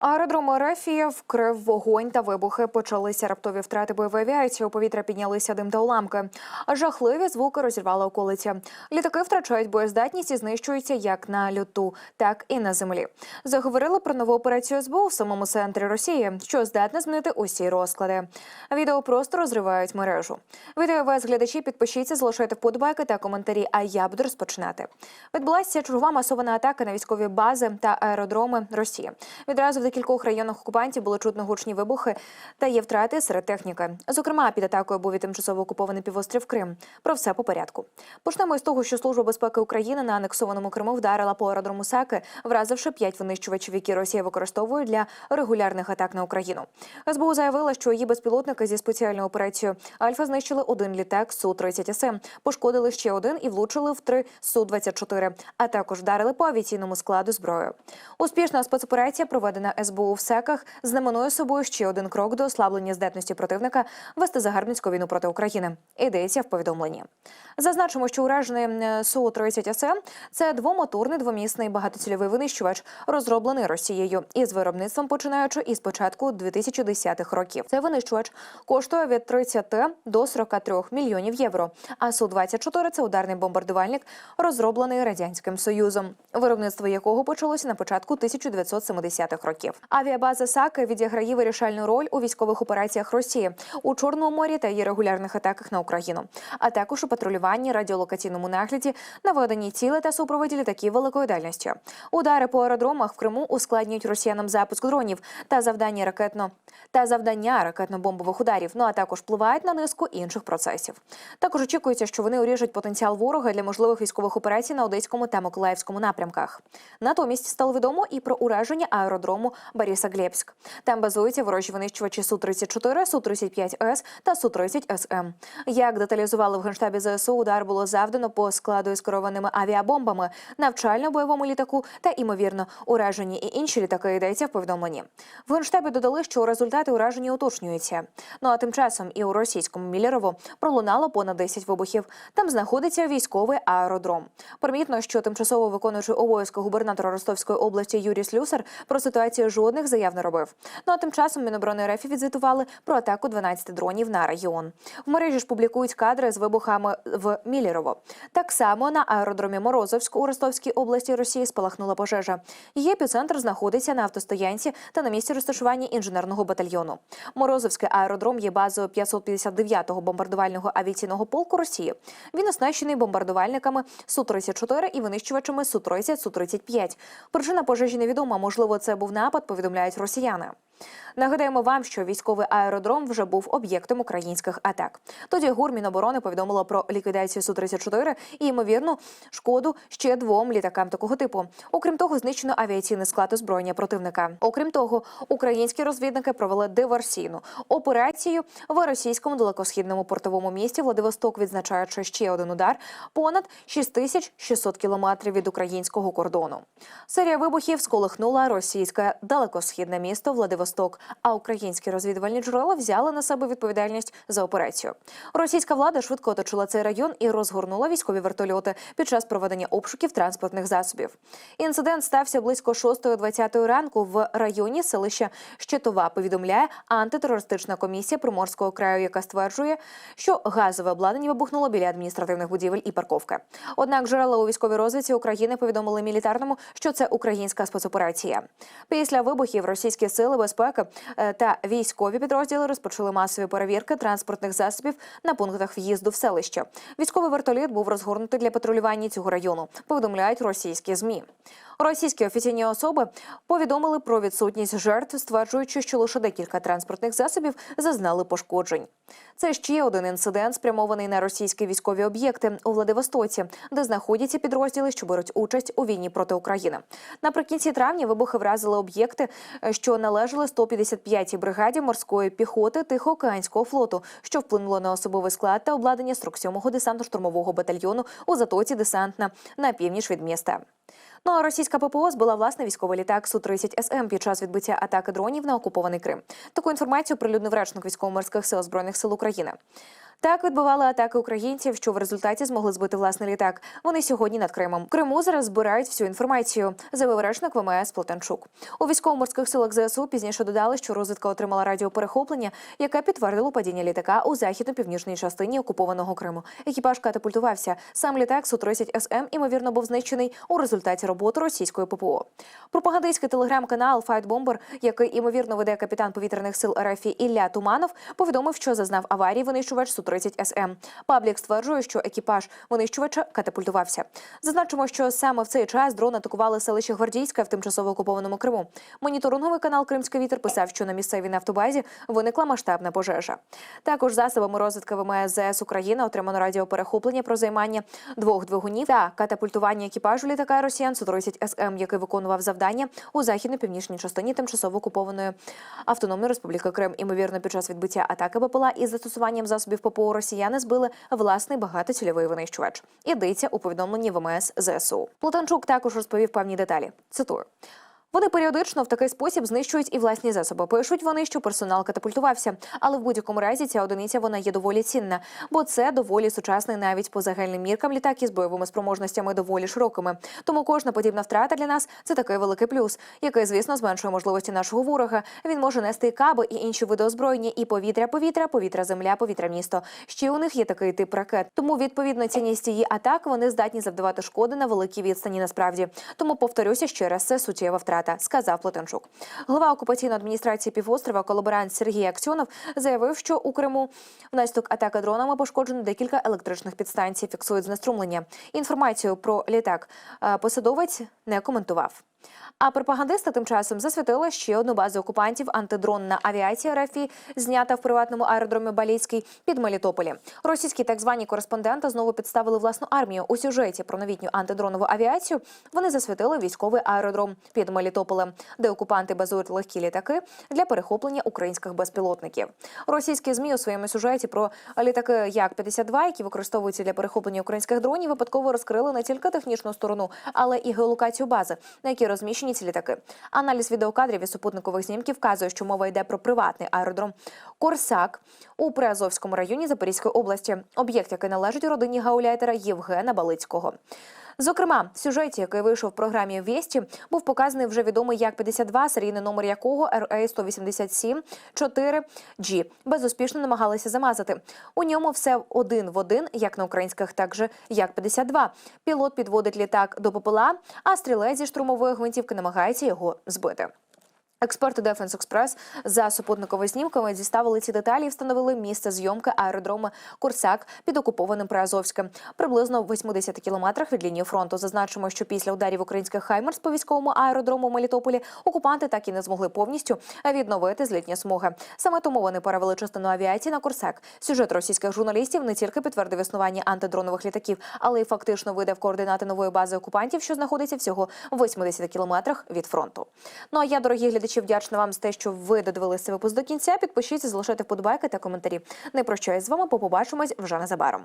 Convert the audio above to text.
Аеродром Ерефія вкрив вогонь та вибухи. Почалися раптові втрати бойової авіації. У повітря піднялися дим та уламки. Жахливі звуки розірвали околиці. Літаки втрачають боєздатність і знищуються як на льоту, так і на землі. Заговорили про нову операцію СБУ в самому центрі Росії, що здатна змінити усі розклади. Відео просто розривають мережу. Відео вас глядачі підпишіться, залишайте вподобайки та коментарі. А я буду розпочинати. Відбулася чергова масована атака на військові бази та аеродроми Росії. Відразу декількох районах окупантів було чутно гучні вибухи та є втрати серед техніки. Зокрема, під атакою був і тимчасово окупований півострів Крим. Про все по порядку. Почнемо із того, що служба безпеки України на анексованому Криму вдарила по аеродрому Саки, вразивши п'ять винищувачів, які Росія використовує для регулярних атак на Україну. СБУ заявила, що її безпілотники зі спеціальною операцією Альфа знищили один літак су 30 СМ, пошкодили ще один і влучили в три су 24 а також вдарили по авіаційному складу зброю. Успішна спецоперація проведена СБУ в СЕКах знаменує собою ще один крок до ослаблення здатності противника вести загарбницьку війну проти України. Йдеться в повідомленні. Зазначимо, що уражений е, су 30 СМ це двомоторний двомісний багатоцільовий винищувач, розроблений Росією із виробництвом починаючи із початку 2010-х років. Цей винищувач коштує від 30 до 43 мільйонів євро. А су 24 це ударний бомбардувальник, розроблений радянським союзом, виробництво якого почалося на початку 1970-х років. Авіабаза Саки відіграє вирішальну роль у військових операціях Росії у Чорному морі та її регулярних атаках на Україну, а також у патрулюванні, радіолокаційному нагляді, наведенні цілей та супроводі літаків великої дальності. Удари по аеродромах в Криму ускладнюють росіянам запуск дронів та завдання ракетно та завдання ракетно-бомбових ударів. Ну а також впливають на низку інших процесів. Також очікується, що вони уріжуть потенціал ворога для можливих військових операцій на Одеському та Миколаївському напрямках. Натомість стало відомо і про ураження аеродрому Борисоглебськ. Там базуються ворожі винищувачі су 34 су 35 с та су 30 СМ. Як деталізували в генштабі ЗСУ, удар було завдано по складу із керованими авіабомбами, навчально-бойовому літаку та імовірно уражені і інші літаки йдеться в повідомленні. В генштабі додали, що результати ураження уточнюються. Ну а тим часом і у російському Мілєрово пролунало понад 10 вибухів. Там знаходиться військовий аеродром. Примітно, що тимчасово виконуючий обов'язки губернатора Ростовської області Юрій Слюсар про ситуацію жодних заяв не робив. Ну а тим часом Міноборони РФ відзвітували про атаку 12 дронів на регіон. В мережі ж публікують кадри з вибухами в Мілєрово. Так само на аеродромі Морозовськ у Ростовській області Росії спалахнула пожежа. Її епіцентр знаходиться на автостоянці та на місці розташування інженерного батальйону. Морозовський аеродром є базою 559-го бомбардувального авіаційного полку Росії. Він оснащений бомбардувальниками Су-34 і винищувачами Су-30, Су-35. Причина пожежі невідома. Можливо, це був напад, повідомляють росіяни. Нагадаємо вам, що військовий аеродром вже був об'єктом українських атак. Тоді ГУР Міноборони повідомило про ліквідацію су 34 і ймовірну шкоду ще двом літакам такого типу. Окрім того, знищено авіаційний склад озброєння противника. Окрім того, українські розвідники провели диверсійну операцію в російському далекосхідному портовому місті Владивосток, відзначаючи ще один удар понад 6600 кілометрів від українського кордону. Серія вибухів сколихнула російське далекосхідне місто Владивосток. А українські розвідувальні джерела взяли на себе відповідальність за операцію. Російська влада швидко оточила цей район і розгорнула військові вертольоти під час проведення обшуків транспортних засобів. Інцидент стався близько 6.20 ранку в районі селища Щитова. Повідомляє антитерористична комісія Приморського краю, яка стверджує, що газове обладнання вибухнуло біля адміністративних будівель і парковки. Однак джерела у військовій розвідці України повідомили мілітарному, що це українська спецоперація. Після вибухів російські сили безпеки е, та військові підрозділи розпочали масові перевірки транспортних засобів на пунктах в'їзду в селище. Військовий вертоліт був розгорнутий для патрулювання цього району. Повідомляють російські змі. Російські офіційні особи повідомили про відсутність жертв, стверджуючи, що лише декілька транспортних засобів зазнали пошкоджень. Це ще один інцидент, спрямований на російські військові об'єкти у Владивостоці, де знаходяться підрозділи, що беруть участь у війні проти України. Наприкінці травня вибухи вразили об'єкти, що належали 155-й бригаді морської піхоти Тихоокеанського флоту, що вплинуло на особовий склад та обладнання 47-го десантно-штурмового батальйону у затоці десантна на північ від міста. Ну а російська ППО збила власне військовий літак су 30 СМ під час відбиття атаки дронів на окупований Крим. Таку інформацію прилюднив речник військово-морських сил збройних сил України. Так відбивали атаки українців, що в результаті змогли збити власний літак. Вони сьогодні над Кримом. В Криму зараз збирають всю інформацію. Заявив речник ВМС Платанчук. У військово-морських силах ЗСУ пізніше додали, що розвідка отримала радіоперехоплення, яке підтвердило падіння літака у західно-північній частині окупованого Криму. Екіпаж катапультувався. Сам літак су 30 СМ ймовірно був знищений у результаті роботи російської ППО. Пропагандистський телеграм-канал Fight Bomber, який ймовірно веде капітан повітряних сил РФ Ілля Туманов, повідомив, що зазнав аварії винищувач су 30 СМ. Паблік стверджує, що екіпаж винищувача катапультувався. Зазначимо, що саме в цей час дрон атакували селище Гвардійське в тимчасово окупованому Криму. Моніторинговий канал Кримський вітер писав, що на місцевій нафтобазі виникла масштабна пожежа. Також засобами розвідки ВМС ЗС України отримано радіоперехоплення про займання двох двигунів та катапультування екіпажу літака Росіян су 30 СМ, який виконував завдання у західно-північній частині тимчасово окупованої автономної республіки Крим. Імовірно, під час відбиття атаки БПЛА із застосуванням засобів ППО росіяни збили власний багатоцільовий винищувач. Ідеться у повідомленні ВМС ЗСУ. Платанчук також розповів певні деталі. Цитую. Вони періодично в такий спосіб знищують і власні засоби. Пишуть вони, що персонал катапультувався, але в будь-якому разі ця одиниця вона є доволі цінна, бо це доволі сучасний навіть по загальним міркам літак із бойовими спроможностями доволі широкими. Тому кожна подібна втрата для нас це такий великий плюс, який, звісно, зменшує можливості нашого ворога. Він може нести і каби і інші види озброєння, і повітря, повітря, повітря, земля, повітря, місто. Ще у них є такий тип ракет. Тому відповідно цінність її атак вони здатні завдавати шкоди на великій відстані. Насправді тому повторюся ще раз, це суттєва втрата, сказав Платенчук. Глава окупаційної адміністрації півострова, колаборант Сергій Аксьонов, заявив, що у Криму внаслідок атаки дронами пошкоджено декілька електричних підстанцій. Фіксують знеструмлення. Інформацію про літак е, посадовець не коментував. А пропагандисти тим часом засвітили ще одну базу окупантів. Антидронна авіація РФ знята в приватному аеродромі Балійський під Мелітополі. Російські так звані кореспонденти знову підставили власну армію у сюжеті про новітню антидронову авіацію. Вони засвітили військовий аеродром під Мелітополем, де окупанти базують легкі літаки для перехоплення українських безпілотників. Російські змі у своєму сюжеті про літаки як 52 які використовуються для перехоплення українських дронів, випадково розкрили не тільки технічну сторону, але і геолокацію бази, на якій розміщені ці літаки. Аналіз відеокадрів і супутникових знімків вказує, що мова йде про приватний аеродром Корсак у Приазовському районі Запорізької області. Об'єкт, який належить родині гауляйтера Євгена Балицького. Зокрема, в сюжеті, який вийшов в програмі Вєсті, був показаний вже відомий як 52, серійний номер якого RA 187 4 g безуспішно намагалися замазати. У ньому все один в один, як на українських, так же як 52. Пілот підводить літак до попела, а стрілець зі штурмової гвинтівки намагається його збити. Експерти Defense Express за супутниковими знімками зіставили ці деталі і встановили місце зйомки аеродрому Курсак під окупованим Приазовським, приблизно в 80 кілометрах від лінії фронту. Зазначимо, що після ударів українських Хаймерс по військовому аеродрому в Мелітополі окупанти так і не змогли повністю відновити злітні смуги. Саме тому вони перевели частину авіації на Курсак. Сюжет російських журналістів не тільки підтвердив існування антидронових літаків, але й фактично видав координати нової бази окупантів, що знаходиться всього в 80 кілометрах від фронту. Ну а я, дорогі глядачі, вдячна вам за те, що ви додивилися випуск до кінця. Підпишіться, залишайте вподобайки та коментарі. Не прощаюсь з вами, побачимось вже незабаром.